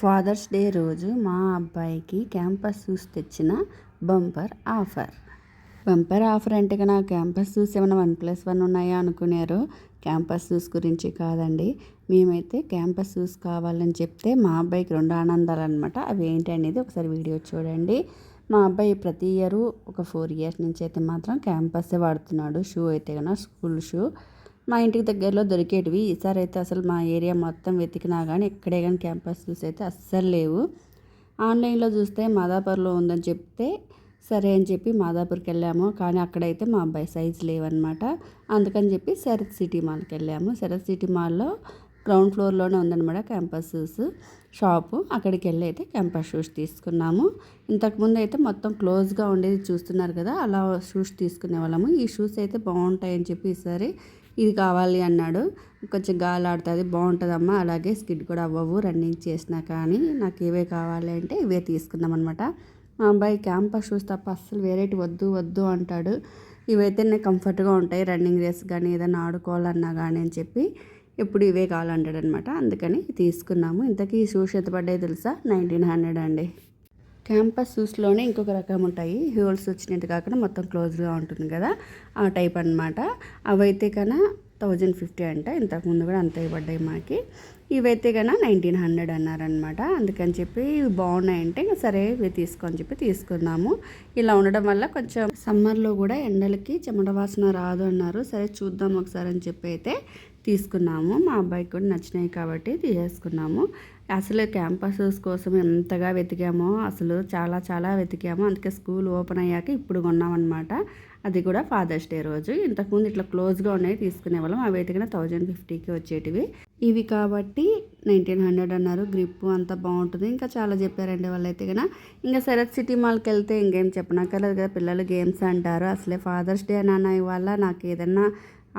Fathers day రోజు మా అబ్బాయికి క్యాంపస్ షూస్ తెచ్చిన బంపర్ ఆఫర్. బంపర్ ఆఫర్ అంటే నా క్యాంపస్ షూస్ ఏమైనా వన్ ప్లస్ వన్ ఉన్నాయా అనుకున్నారు క్యాంపస్ షూస్ గురించి కాదండి. మేమైతే క్యాంపస్ షూస్ కావాలని చెప్తే మా అబ్బాయికి రెండు ఆనందాలు అనమాట అవి ఏంటి అనేది ఒకసారి వీడియో చూడండి. మా అబ్బాయి ప్రతి ఇయర్ ఒక ఫోర్ ఇయర్స్ నుంచి అయితే మాత్రం క్యాంపస్సే వాడుతున్నాడు. షూ అయితే కన్నా స్కూల్ షూ. మా ఇంటికి దగ్గరలో దొరికేటివి. ఈసారి అయితే అసలు మా ఏరియా మొత్తం వెతికినా కానీ ఎక్కడే కానీ క్యాంపస్ షూస్ అయితే అస్సలు లేవు. ఆన్లైన్లో చూస్తే మాదాపూర్లో ఉందని చెప్తే సరే అని చెప్పి మాదాపూర్కి వెళ్ళాము. కానీ అక్కడైతే మా అబ్బాయి సైజ్ లేవన్నమాట. అందుకని చెప్పి శరత్ సిటీ మాల్కి వెళ్ళాము. శరత్ సిటీ మాల్లో గ్రౌండ్ ఫ్లోర్లోనే ఉందన్నమాట క్యాంపస్ షూస్ షాపు. అక్కడికి వెళ్ళి అయితే క్యాంపస్ షూస్ తీసుకున్నాము. ఇంతకుముందు అయితే మొత్తం క్లోజ్గా ఉండేది చూస్తున్నారు కదా అలా షూస్ తీసుకునే వాళ్ళము. ఈ షూస్ అయితే బాగుంటాయని చెప్పి ఈసారి ఇది కావాలి అన్నాడు. కొంచెం గాలి ఆడుతుంది బాగుంటుందమ్మా. అలాగే స్కిడ్ కూడా అవ్వవు రన్నింగ్ చేసినా కానీ నాకు ఇవే కావాలి అంటే ఇవే తీసుకుందాం అనమాట మా అబ్బాయి క్యాంపస్ షూస్ తప్ప అస్సలు వేరేటి వద్దు వద్దు అంటాడు. ఇవైతే నేను కంఫర్ట్గా ఉంటాయి రన్నింగ్ రేస్ కానీ ఏదైనా ఆడుకోవాలన్నా కానీ అని చెప్పి ఎప్పుడు ఇవే కావాలంటాడు అనమాట అందుకని తీసుకున్నాము. ఇంతకీ ఈ షూస్ ఎంత పడ్డాయి తెలుసా? నైన్టీన్ హండ్రెడ్ అండి. క్యాంపస్ షూస్లోనే ఇంకొక రకం ఉంటాయి. హోల్స్ వచ్చినట్టు కాకుండా మొత్తం క్లోజ్గా ఉంటుంది కదా ఆ టైప్ అనమాట అవైతే కన్నా థౌజండ్ ఫిఫ్టీ అంట. ఇంతకుముందు కూడా అంతే పడ్డాయి మాకి. ఇవైతే కన్నా నైన్టీన్ హండ్రెడ్ అన్నారనమాట అందుకని చెప్పి ఇవి బాగున్నాయంటే ఇంకా సరే ఇవి తీసుకొని చెప్పి తీసుకున్నాము ఇలా ఉండడం వల్ల కొంచెం సమ్మర్లో కూడా ఎండలకి చెమట వాసన రాదు అన్నారు. సరే చూద్దాం ఒకసారి అని చెప్పి అయితే తీసుకున్నాము. మా అబ్బాయికి కూడా నచ్చినాయి కాబట్టి తీసేసుకున్నాము. అసలు క్యాంపసెస్ కోసం ఎంతగా వెతికామో అసలు చాలా చాలా వెతికాము అందుకే స్కూల్ ఓపెన్ అయ్యాక ఇప్పుడు కొన్నామన్నమాట. అది కూడా ఫాదర్స్ డే రోజు. ఇంతకుముందు ఇట్లా క్లోజ్గా ఉన్నాయి తీసుకునే వాళ్ళం. అవి వెతికిన థౌజండ్ ఫిఫ్టీకి వచ్చేటివి. ఇవి కాబట్టి నైన్టీన్ హండ్రెడ్ అన్నారు. గ్రిప్ అంతా బాగుంటుంది. ఇంకా చాలా చెప్పారండి వాళ్ళైతే కన్నా ఇంకా శరత్ సిటీ మాల్కి వెళ్తే ఇంకేం చెప్పనక్కర్లేదు కదా. పిల్లలు గేమ్స్ అంటారు. అసలే ఫాదర్స్ డే నాన్న ఇవాళ నాకు ఏదన్నా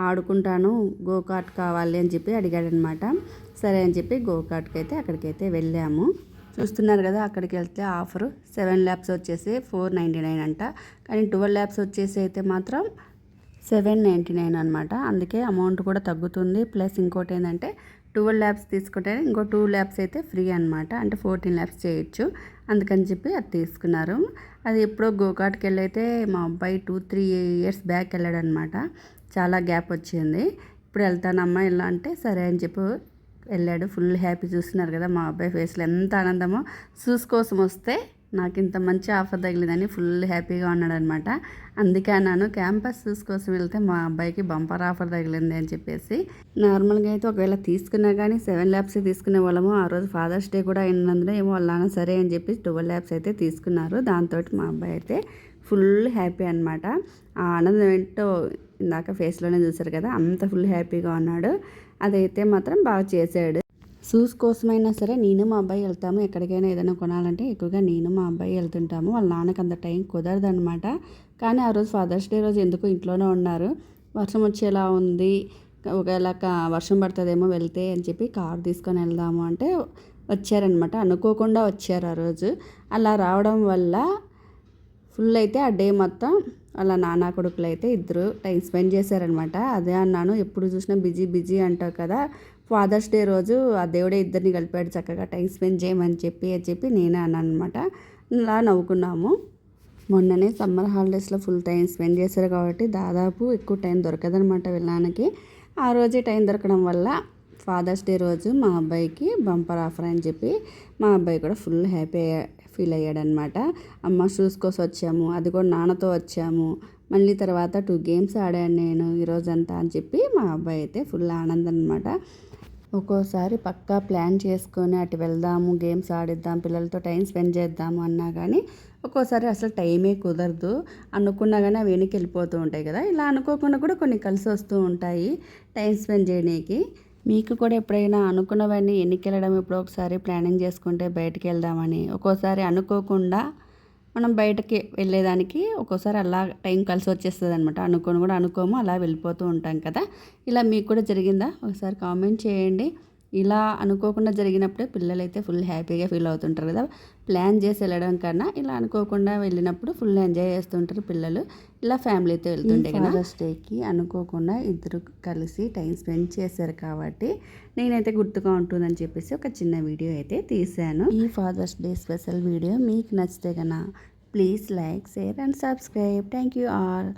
ఆడుకుంటాను గోకాట్ కావాలి అని చెప్పి అడిగాడనమాట. సరే అని చెప్పి గోకాట్కి అయితే అక్కడికైతే వెళ్ళాము. చూస్తున్నారు కదా అక్కడికి వెళ్తే ఆఫర్ సెవెన్ ల్యాబ్స్ వచ్చేసి ఫోర్ నైంటీ నైన్ అంట. కానీ ట్వెల్వ్ ల్యాబ్స్ వచ్చేసి అయితే మాత్రం సెవెన్ నైంటీ నైన్ అనమాట. అందుకే అమౌంట్ కూడా తగ్గుతుంది. ప్లస్ ఇంకోటి ఏంటంటే ట్వెల్వ్ ల్యాబ్స్ తీసుకుంటే ఇంకో టూ ల్యాబ్స్ అయితే ఫ్రీ అనమాట. అంటే ఫోర్టీన్ ల్యాబ్స్ చేయొచ్చు. అందుకని చెప్పి అది తీసుకున్నారు. అది ఎప్పుడో గోకాట్కి వెళ్ళైతే మా అబ్బాయి టూ త్రీ ఇయర్స్ బ్యాక్ వెళ్ళాడనమాట. చాలా గ్యాప్ వచ్చింది. ఇప్పుడు వెళ్తానమ్మా ఇలా అంటే సరే అని చెప్పి వెళ్ళాడు. ఫుల్ హ్యాపీ చూస్తున్నారు కదా మా అబ్బాయి ఫేస్లో. ఎంత ఆనందమో. షూస్ కోసం వస్తే నాకు ఇంత మంచి ఆఫర్ తగిలిందని ఫుల్ హ్యాపీగా ఉన్నాడు అనమాట అందుకే అన్నాను క్యాంపస్ షూస్ కోసం వెళ్తే మా అబ్బాయికి బంపర్ ఆఫర్ తగిలింది అని చెప్పేసి. నార్మల్గా అయితే ఒకవేళ తీసుకున్నా కానీ సెవెన్ ల్యాబ్స్ తీసుకునే వాళ్ళము. ఆ రోజు ఫాదర్స్ డే కూడా అయినందున ఏమో వాళ్ళ సరే అని చెప్పి ట్వెల్వ్ ల్యాబ్స్ అయితే తీసుకున్నారు. దాంతో మా అబ్బాయి అయితే ఫుల్ హ్యాపీ అనమాట ఆ ఆనందం ఏంటో ఇందాక ఫేస్లోనే చూసారు కదా అంత ఫుల్ హ్యాపీగా ఉన్నాడు. అదైతే మాత్రం బాగా చేశాడు. షూస్ కోసమైనా సరే నేను మా అబ్బాయి వెళ్తాము. ఎక్కడికైనా ఏదైనా కొనాలంటే ఎక్కువగా నేను మా అబ్బాయి వెళ్తుంటాము. వాళ్ళ నాన్నకి అంత టైం కుదరదు అనమాట కానీ ఆ రోజు ఫాదర్స్ డే రోజు ఎందుకు ఇంట్లోనే ఉన్నారు. వర్షం వచ్చేలా ఉంది. ఒకవేళ వర్షం పడుతుందేమో వెళ్తే అని చెప్పి కార్ తీసుకొని వెళ్దాము అంటే వచ్చారనమాట అనుకోకుండా వచ్చారు ఆ రోజు. అలా రావడం వల్ల ఫుల్ అయితే ఆ డే మొత్తం అలా నానా కొడుకులు అయితే ఇద్దరు టైం స్పెండ్ చేశారనమాట. అదే అన్నాను ఎప్పుడు చూసినా బిజీ బిజీ అంటావు కదా. ఫాదర్స్ డే రోజు ఆ దేవుడే ఇద్దరిని కలిపాడు చక్కగా టైం స్పెండ్ చేయమని చెప్పి అని చెప్పి నేనే అన్నాను అనమాట ఇలా నవ్వుకున్నాము. మొన్ననే సమ్మర్ హాలిడేస్లో ఫుల్ టైం స్పెండ్ చేశారు కాబట్టి దాదాపు ఎక్కువ టైం దొరకదనమాట వెళ్ళడానికి. ఆ రోజే టైం దొరకడం వల్ల ఫాదర్స్ డే రోజు మా అబ్బాయికి బంపర్ ఆఫర్ అని చెప్పి మా అబ్బాయి కూడా ఫుల్ హ్యాపీ ఫీల్ అయ్యాడనమాట. అమ్మ షూస్ కోసం వచ్చాము అది కూడా నాన్నతో వచ్చాము. మళ్ళీ తర్వాత టూ గేమ్స్ ఆడాను నేను ఈరోజంతా అని చెప్పి మా అబ్బాయి అయితే ఫుల్ ఆనందం అనమాట ఒక్కోసారి పక్కా ప్లాన్ చేసుకొని అటు వెళ్దాము గేమ్స్ ఆడిద్దాం పిల్లలతో టైం స్పెండ్ చేద్దాము అన్నా కానీ ఒక్కోసారి అసలు టైమే కుదరదు. అనుకున్నా కానీ అవి వెనక్కి వెళ్ళిపోతూ ఉంటాయి కదా ఇలా అనుకోకుండా కూడా కొన్ని కలిసి వస్తూ ఉంటాయి. టైం స్పెండ్ చేయడానికి. మీకు కూడా ఎప్పుడైనా అనుకున్నవన్నీ ఎన్నికెళ్ళడం ఎప్పుడో ఒకసారి ప్లానింగ్ చేసుకుంటే బయటకు వెళ్దామని? ఒక్కోసారి అనుకోకుండా మనం బయటకి వెళ్ళేదానికి ఒక్కోసారి అలా టైం కలిసి వచ్చేస్తుంది అనమాట అనుకోని కూడా అనుకోము అలా వెళ్ళిపోతూ ఉంటాం కదా. ఇలా మీకు కూడా జరిగిందా? ఒకసారి కామెంట్ చేయండి. ఇలా అనుకోకుండా జరిగినప్పుడే పిల్లలు అయితే ఫుల్ హ్యాపీగా ఫీల్ అవుతుంటారు కదా. ప్లాన్ చేసి వెళ్ళడం కన్నా ఇలా అనుకోకుండా వెళ్ళినప్పుడు ఫుల్ ఎంజాయ్ చేస్తుంటారు పిల్లలు. ఇలా ఫ్యామిలీతో వెళ్తుంటే కదా. ఫాదర్స్ డేకి అనుకోకుండా ఇద్దరు కలిసి టైం స్పెండ్ చేశారు కాబట్టి నేనైతే గుర్తుగా ఉంటుందని చెప్పేసి ఒక చిన్న వీడియో అయితే తీశాను. ఈ ఫాదర్స్ డే స్పెషల్ వీడియో మీకు నచ్చితే కన్నా please like share and subscribe. Thank you all.